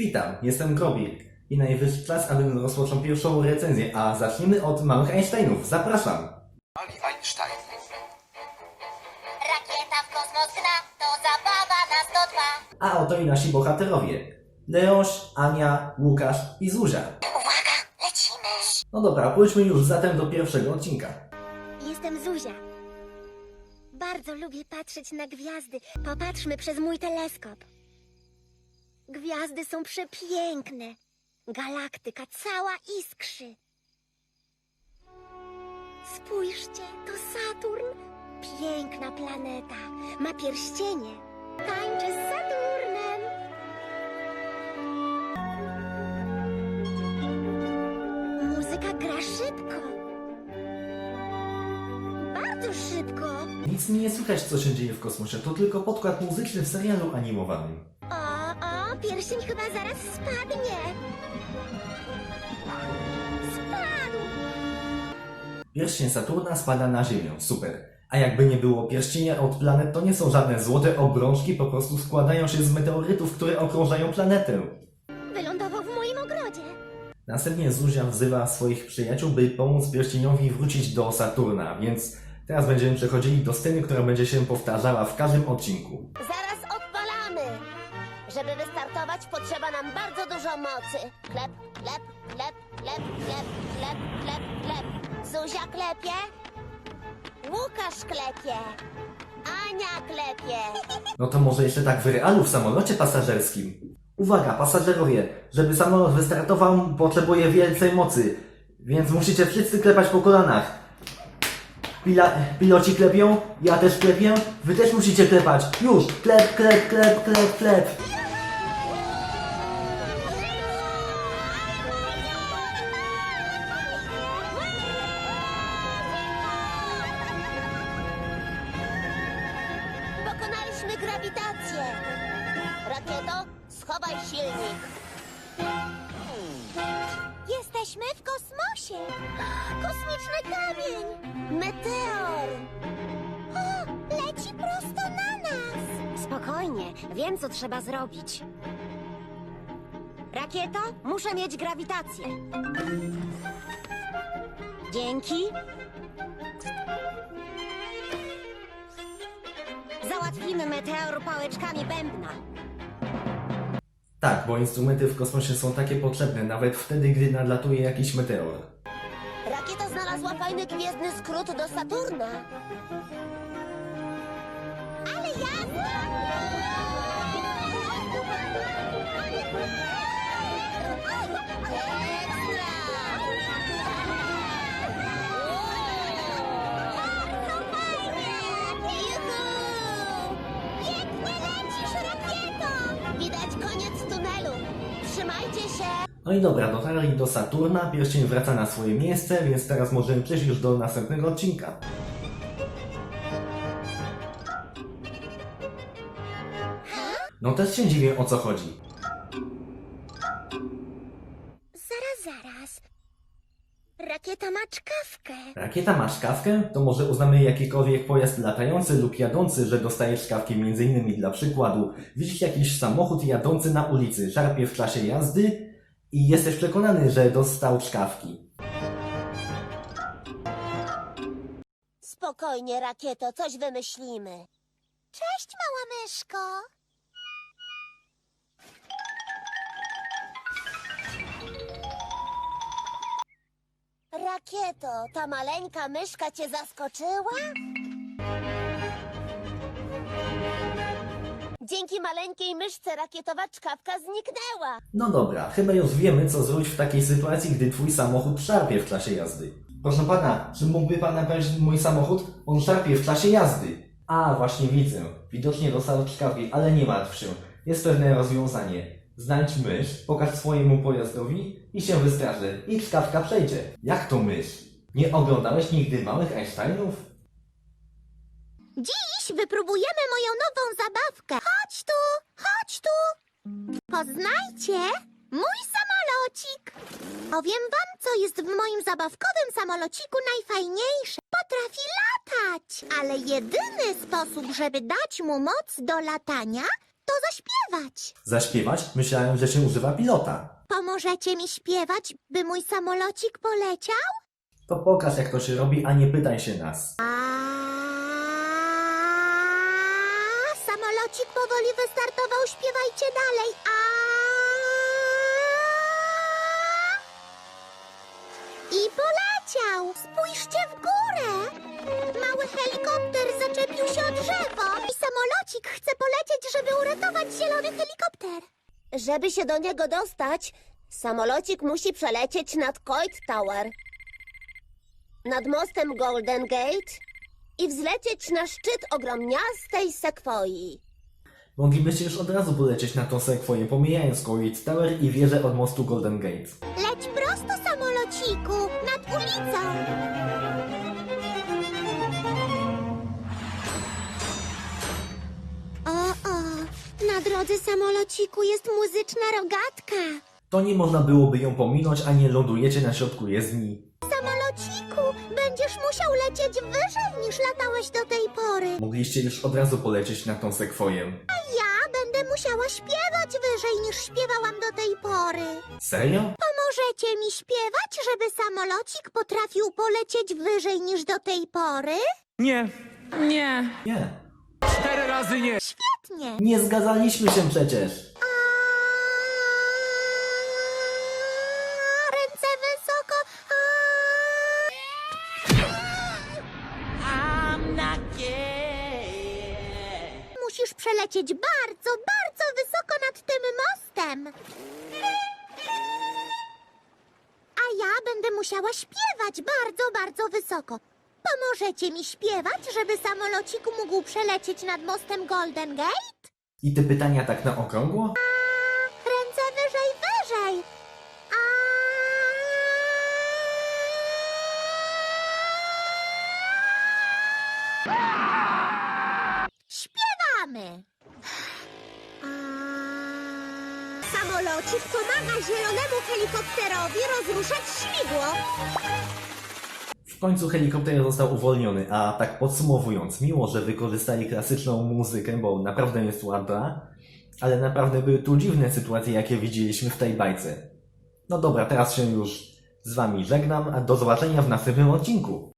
Witam, jestem Grobik i najwyższy czas, abym rozpoczął pierwszą recenzję, a zacznijmy od małych Einsteinów. Zapraszam! Mali Einstein. Rakieta w kosmos gna, to zabawa na 102. A oto i nasi bohaterowie. Leoś, Ania, Łukasz i Zuzia. Uwaga, lecimy. No dobra, pójdźmy już zatem do pierwszego odcinka. Jestem Zuzia. Bardzo lubię patrzeć na gwiazdy. Popatrzmy przez mój teleskop. Gwiazdy są przepiękne. Galaktyka cała iskrzy. Spójrzcie, to Saturn. Piękna planeta. Ma pierścienie. Tańczy z Saturnem. Muzyka gra szybko. Bardzo szybko. Nic mi nie słychać, co się dzieje w kosmosie. To tylko podkład muzyczny w serialu animowanym. Pierścień chyba zaraz spadnie. Spadł. Pierścień Saturna spada na Ziemię. Super. A jakby nie było pierścienia od planet, to nie są żadne złote obrączki, po prostu składają się z meteorytów, które okrążają planetę. Wylądował w moim ogrodzie. Następnie Zuzia wzywa swoich przyjaciół, by pomóc pierścieniowi wrócić do Saturna, więc teraz będziemy przechodzili do sceny, która będzie się powtarzała w każdym odcinku. Żeby wystartować, potrzeba nam bardzo dużo mocy. Klep, klep, klep, klep, klep, klep, klep, klep. Zuzia klepie. Łukasz klepie. Ania klepie. No to może jeszcze tak w realu w samolocie pasażerskim. Uwaga, pasażerowie, żeby samolot wystartował, potrzebuje więcej mocy, więc musicie wszyscy klepać po kolanach. Pila, piloci klepią, ja też klepię, wy też musicie klepać. Już, klep, klep, klep, klep, klep. Pokonaliśmy grawitację. Rakieto, schowaj silnik. Jesteśmy w kosmosie. Kosmiczny kamień. Meteor. O, leci prosto na nas. Spokojnie, wiem co trzeba zrobić. Rakieto, muszę mieć grawitację. Dzięki. Załatwimy meteor pałeczkami bębna. Tak, bo instrumenty w kosmosie są takie potrzebne, nawet wtedy, gdy nadlatuje jakiś meteor. Rakieta znalazła fajny gwiezdny skrót do Saturna. Ale jazda! Ekstra! No i dobra, dotarli do Saturna, pierścień wraca na swoje miejsce, więc teraz możemy przejść już do następnego odcinka. No też się dziwię o co chodzi. Zaraz, zaraz. Rakieta ma czkawkę. Rakieta ma szkawkę? To może uznamy jakikolwiek pojazd latający lub jadący, że dostaje szkawki m.in. dla przykładu. Widzisz jakiś samochód jadący na ulicy, szarpie w czasie jazdy i jesteś przekonany, że dostał szkawki. Spokojnie, rakieto, coś wymyślimy. Cześć, mała myszko. Rakieto, ta maleńka myszka cię zaskoczyła? Dzięki maleńkiej myszce rakietowa czkawka zniknęła. No dobra, chyba już wiemy, co zrobić w takiej sytuacji, gdy twój samochód szarpie w czasie jazdy. Proszę pana, czy mógłby pan naprawić mój samochód? On szarpie w czasie jazdy. A, właśnie widzę. Widocznie dostał szkawki, ale nie martw się. Jest pewne rozwiązanie. Znajdź mysz, pokaż swojemu pojazdowi i się wystraży. I szkawka przejdzie. Jak to mysz? Nie oglądałeś nigdy małych Einsteinów? Dziś wypróbujemy moją nową zabawkę. Chodź tu, chodź tu. Poznajcie mój samolocik. Powiem wam, co jest w moim zabawkowym samolociku najfajniejsze. Potrafi latać, ale jedyny sposób, żeby dać mu moc do latania, to zaśpiewać. Zaśpiewać? Myślałem, że się używa pilota. Pomożecie mi śpiewać, by mój samolocik poleciał? To pokaż jak to się robi, a nie pytaj się nas. A samolocik powoli wystartował, śpiewajcie dalej. A I poleciał. Spójrzcie w górę. Mały helikopter zaczepił się o drzewo. I samolocik chce polecieć, żeby uratować zielony helikopter. Żeby się do niego dostać, samolocik musi przelecieć nad Coit Tower, nad mostem Golden Gate i wzlecieć na szczyt ogromniastej sekwoi. Moglibyście już od razu polecieć na tą sekwoję, pomijając Coit Tower i wieżę od mostu Golden Gate. Leć prosto, samolociku, nad ulicą. O, o, na drodze samolociku jest muzyczna rogatka. To nie można byłoby ją pominąć, a nie lądujecie na środku jezdni. Będziesz musiał lecieć wyżej niż latałeś do tej pory. Mogliście już od razu polecieć na tą sekwoję. Ja będę musiała śpiewać wyżej niż śpiewałam do tej pory. Serio? Możecie mi śpiewać, żeby samolocik potrafił polecieć wyżej niż do tej pory? Nie, Nie. Nie. cztery razy nie. Nie. Nie zgadzaliśmy się przecież. A, Przelecieć bardzo, bardzo wysoko nad tym mostem. A ja będę musiała śpiewać bardzo, bardzo wysoko. Pomożecie mi śpiewać, żeby samolocik mógł przelecieć nad mostem Golden Gate? I te pytania tak na okrągło? Samolocik pomaga zielonemu helikopterowi rozruszać śmigło. W końcu helikopter został uwolniony, a tak podsumowując, miło, że wykorzystali klasyczną muzykę, bo naprawdę jest ładna, ale naprawdę były tu dziwne sytuacje, jakie widzieliśmy w tej bajce. No dobra, teraz się już z wami żegnam, a do zobaczenia w następnym odcinku.